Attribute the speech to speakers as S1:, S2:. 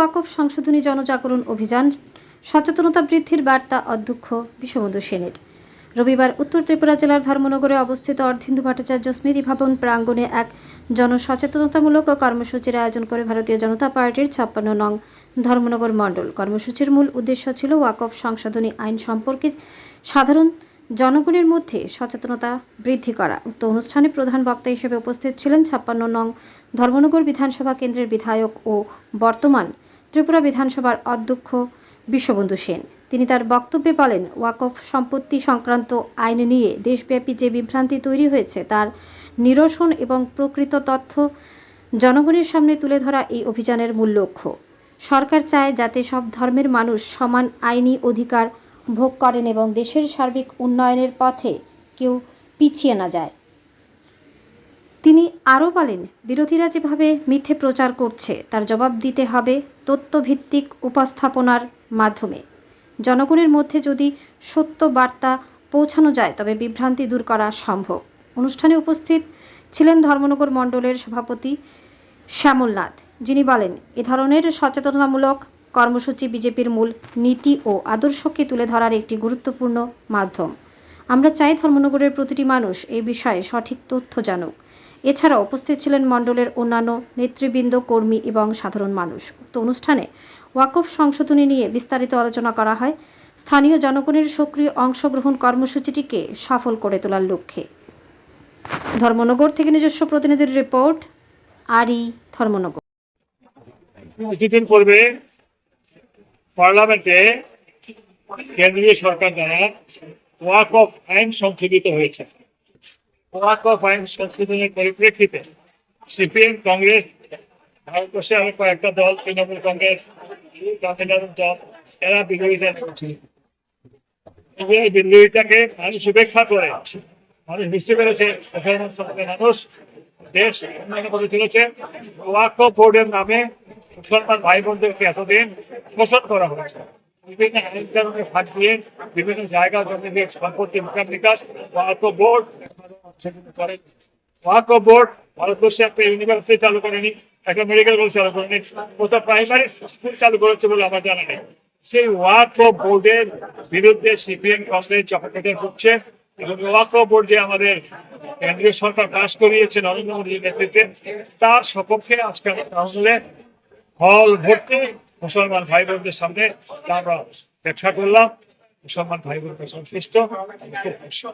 S1: ওয়াকফ সংশোধনী জনজাগরণ অভিযান, সচেতনতা বৃদ্ধির বার্তা অধ্যক্ষ বিশ্ববন্ধু সেনের। রবিবার উত্তর ত্রিপুরা জেলার ধর্মনগরে অবস্থিত অর্ধেন্দু ভট্টাচার্য স্মৃতি ভবন প্রাঙ্গণে এক জনসচেতনতামূলক কর্মসূচির আয়োজন করে ভারতীয় জনতা পার্টির ছাপ্পান্ন নং ধর্মনগর মণ্ডল। কর্মসূচির মূল উদ্দেশ্য ছিল ওয়াকফ সংশোধনী আইন সম্পর্কে সাধারণ জনগণের মধ্যে সচেতনতা বৃদ্ধি করা। উক্ত অনুষ্ঠানে প্রধান বক্তা হিসেবে উপস্থিত ছিলেন ছাপ্পান্ন নং ধর্মনগর বিধানসভা কেন্দ্রের বিধায়ক ও বর্তমান ত্রিপুরা বিধানসভার অধ্যক্ষ বিশ্ববন্ধু সেন। তিনি তার বক্তব্যে বলেন, ওয়াকফ সম্পত্তি সংক্রান্ত আইন নিয়ে দেশব্যাপী যে বিভ্রান্তি তৈরি হয়েছে, তার নিরসন এবং প্রকৃত তথ্য জনগণের সামনে তুলে ধরা এই অভিযানের মূল লক্ষ্য। সরকার চায় যাতে সব ধর্মের মানুষ সমান আইনি অধিকার ভোগ করেন এবং দেশের সার্বিক উন্নয়নের পথে কেউ পিছিয়ে না যায়। তিনি আরও বলেন, বিরোধীরা যেভাবে মিথ্যে প্রচার করছে, তার জবাব দিতে হবে তথ্যভিত্তিক উপস্থাপনার মাধ্যমে। জনগণের মধ্যে যদি সত্য বার্তা পৌঁছানো যায়, তবে বিভ্রান্তি দূর করা সম্ভব। অনুষ্ঠানে উপস্থিত ছিলেন ধর্মনগর মণ্ডলের সভাপতি শ্যামলনাথ, যিনি বলেন, এ ধরনের সচেতনতামূলক কর্মসূচি বিজেপির মূল নীতি ও আদর্শকে তুলে ধরার একটি গুরুত্বপূর্ণ মাধ্যম। আমরা চাই ধর্মনগরের প্রতিটি মানুষ এই বিষয়ে সঠিক তথ্য জানুক। এছাড়াও উপস্থিত ছিলেন মণ্ডলের অন্যান্য নেতৃবৃন্দ, কর্মী এবং সাধারণ মানুষ। উক্ত অনুষ্ঠানে ওয়াকফ সংশোধনী নিয়ে বিস্তারিত আলোচনা করা হয়। স্থানীয় জনগণের সক্রিয় অংশগ্রহণ কর্মসূচিটিকে সফল করে তোলার লক্ষ্যে। ধর্মনগর থেকে নিজস্ব প্রতিনিধির রিপোর্ট আরি ধর্মনগর।
S2: কিছুদিন পূর্বে পার্লামেন্টে কেন্দ্রীয় সরকার দ্বারা ওয়াক অফ আইন সংশোধিত হয়েছে। ওয়াক অফ সংশোধনের পরিপ্রেক্ষিতে সিপিএম কংগ্রেস ভারতবর্ষে আমি কয়েকটা দল, তৃণমূল কংগ্রেস দল, এরা বিরোধিতা করেছে। এই বিরোধিতাকে মানুষ উপেক্ষা করে মানুষ বুঝতে পেরেছে মানুষ, দেশ উন্নয়ন করে চলেছে। ওয়াক বোর্ডের নামে মুসলমান ভাই বোনদেরকে এতদিন শোষণ করা হয়েছে। বিভিন্ন আইন ফাঁক দিয়ে বিভিন্ন জায়গা জমি সম্পত্তি বিকাশ ওয়াক অফ বোর্ড করে ওয়াক বোর্ড ভারতবর্ষে একটা ইউনিভার্সিটি চালু করেনি একটা মেডিকেল কলেজ চালু করেনি কোথাও প্রাইমারি স্কুল চালু করেছে বলে আমার জানা নেই। সেই ওয়াক বোর্ডের বিরুদ্ধে সিপিএম কংগ্রেস চক্রাকার করছে এবং ওয়াক বোর্ড যে আমাদের কেন্দ্রীয় সরকার পাশ করিয়েছে নরেন্দ্র মোদীর নেতৃত্বে, তার সপক্ষে আজকে আমরা কাউন্সিলে হল ভর্তি মুসলমান ভাই বোনদের সামনে আমরা ব্যাখ্যা করলাম। মুসলমান ভাই বোনকে খুশি